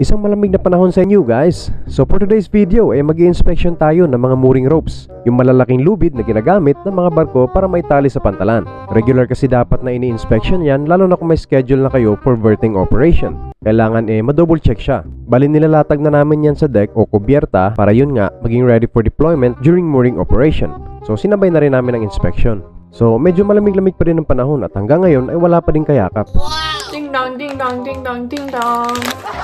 Isang malamig na panahon sa inyo guys. So for today's video ay mag inspection tayo ng mga mooring ropes. Yung malalaking lubid na ginagamit ng mga barko para may tali sa pantalan. Regular kasi dapat na ini-inspection yan lalo na kung may schedule na kayo for berthing operation. Kailangan eh ma-double check siya. Bali nilalatag na namin yan sa deck o kubyerta para yun nga maging ready for deployment during mooring operation. So sinabay na rin namin ang inspection. So medyo malamig-lamig pa rin ang panahon at hanggang ngayon ay wala pa din kayakap. Dong, ding dong, ding dong, ding dong.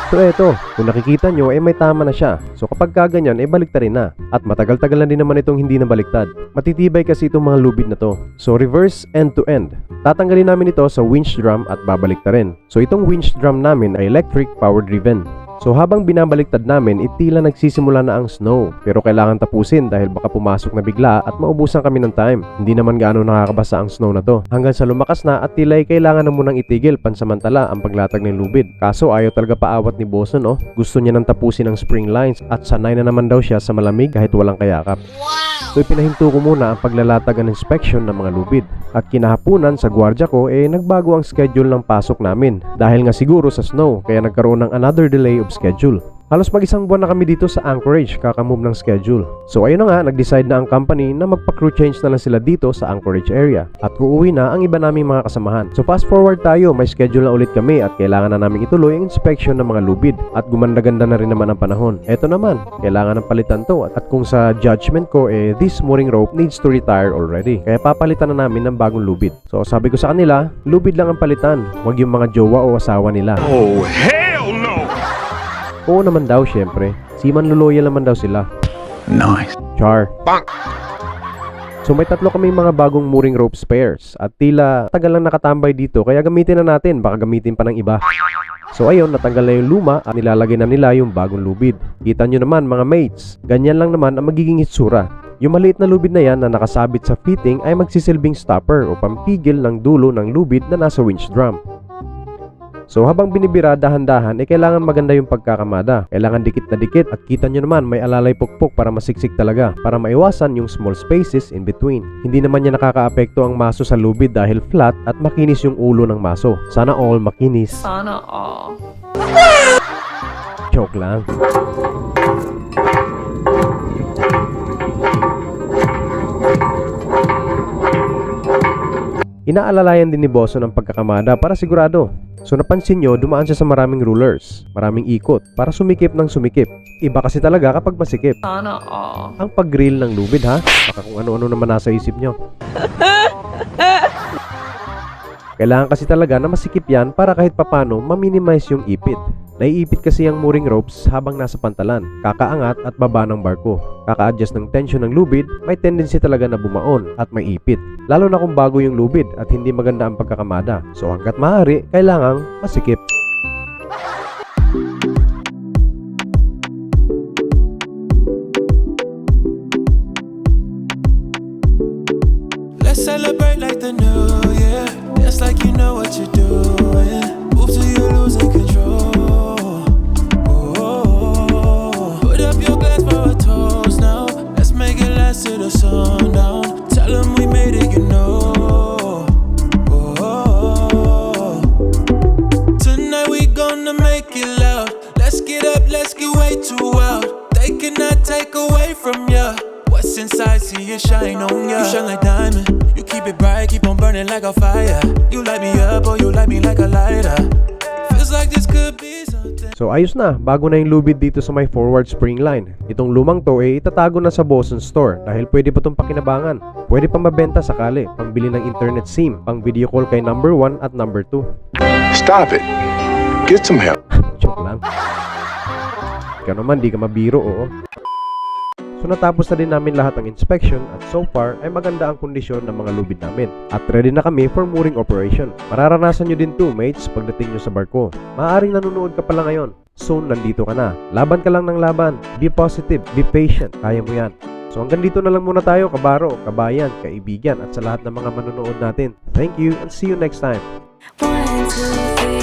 So eto, kung nakikita nyo ay may tama na siya. So kapag kaganyan ay baliktarin na. At matagal-tagal na din naman itong hindi na baliktad. Matitibay kasi itong mga lubid na to. So reverse end to end. Tatanggalin namin ito sa winch drum at babaliktarin. So itong winch drum namin ay electric power driven. So habang binabaliktad namin, itila nagsisimula na ang snow. Pero kailangan tapusin dahil baka pumasok na bigla at maubusan kami ng time. Hindi naman gaano nakakabasa ang snow na to. Hanggang sa lumakas na at tila ay kailangan na munang itigil pansamantala ang paglatag ng lubid. Kaso ayaw talaga paawat ni Boson oh. Gusto niya nang tapusin ang spring lines at sanay na naman daw siya sa malamig kahit walang kayakap. So ipinahinto ko muna ang paglalatag at inspection ng mga lubid. At kinahapunan sa gwardya ko eh nagbago ang schedule ng pasok namin dahil nga siguro sa snow kaya nagkaroon ng another delay of schedule. Halos mag isang buwan na kami dito sa Anchorage kakamove ng schedule. So ayun na nga, nag-decide na ang company na magpa-crew change na lang sila dito sa Anchorage area. At uuwi na ang iba naming mga kasamahan. So fast forward tayo, may schedule na ulit kami at kailangan na namin ituloy ang inspection ng mga lubid. At gumanda-ganda na rin naman ang panahon. Eto naman, kailangan ng palitan to. At kung sa judgment ko, eh this mooring rope needs to retire already. Kaya papalitan na namin ng bagong lubid. So sabi ko sa kanila, lubid lang ang palitan. Huwag yung mga jowa o asawa nila. Oh, hell! Oo naman daw syempre. Si Manloloyal naman daw sila. Nice. Char. So may tatlo kami mga bagong mooring rope spares at tila tagal lang nakatambay dito kaya gamitin na natin baka gamitin pa ng iba. So ayun, natanggal na yung luma at nilalagay na nila yung bagong lubid. Kita nyo naman mga mates, ganyan lang naman ang magiging itsura. Yung maliit na lubid na yan na nakasabit sa fitting ay magsisilbing stopper o pampigil ng dulo ng lubid na nasa winch drum. So habang binibira dahan-dahan, eh kailangan maganda yung pagkakamada. Kailangan dikit na dikit at kita nyo naman may alalay pukpok para masiksik talaga para maiwasan yung small spaces in between. Hindi naman niya nakakaapekto ang maso sa lubid dahil flat at makinis yung ulo ng maso. Sana all makinis. Sana all. Joke lang. Inaalalayan din ni Boson ang pagkakamada para sigurado. So napansin nyo, dumaan siya sa maraming rulers, maraming ikot, para sumikip ng sumikip. Iba kasi talaga kapag masikip. Sana all. Ang pag-grill ng lubid ha, baka kung ano-ano naman nasa isip nyo. Kailangan kasi talaga na masikip yan para kahit papano ma-minimize yung ipit. Naiipit kasi ang mooring ropes habang nasa pantalan, kakaangat at baba ng barko. Kaka-adjust ng tension ng lubid, may tendency talaga na bumaon at may ipit. Lalo na kung bago yung lubid at hindi maganda ang pagkakamada. So hanggat maaari, kailangang masikip. Let's celebrate like the new year. Dance like you know what you're doing. Move till you're losing What's inside, see it shine on ya. You shine like diamond. You keep it bright, keep on burning like a fire. You light me up, or you light me like a lighter. Feels like this could be something. So ayos na, bago na yung lubid dito sa may forward spring line. Itong lumang to eh itatago na sa Boson store dahil pwede pa itong pakinabangan. Pwede pa mabenta sakali, pangbili ng internet SIM, pang video call kay number 1 at number 2. Stop it. Get some help. Joke lang. Ikaw naman, di ka mabiro, oo. So natapos na din namin lahat ng inspection at so far ay maganda ang kondisyon ng mga lubid namin. At ready na kami for mooring operation. Mararanasan nyo din to mates pagdating nyo sa barko. Maaaring nanonood ka pala ngayon. Soon nandito ka na. Laban ka lang ng laban. Be positive, be patient. Kaya mo yan. So hanggang dito na lang muna tayo kabaro, kabayan, kaibigan at sa lahat ng mga manonood natin. Thank you and see you next time. One, two,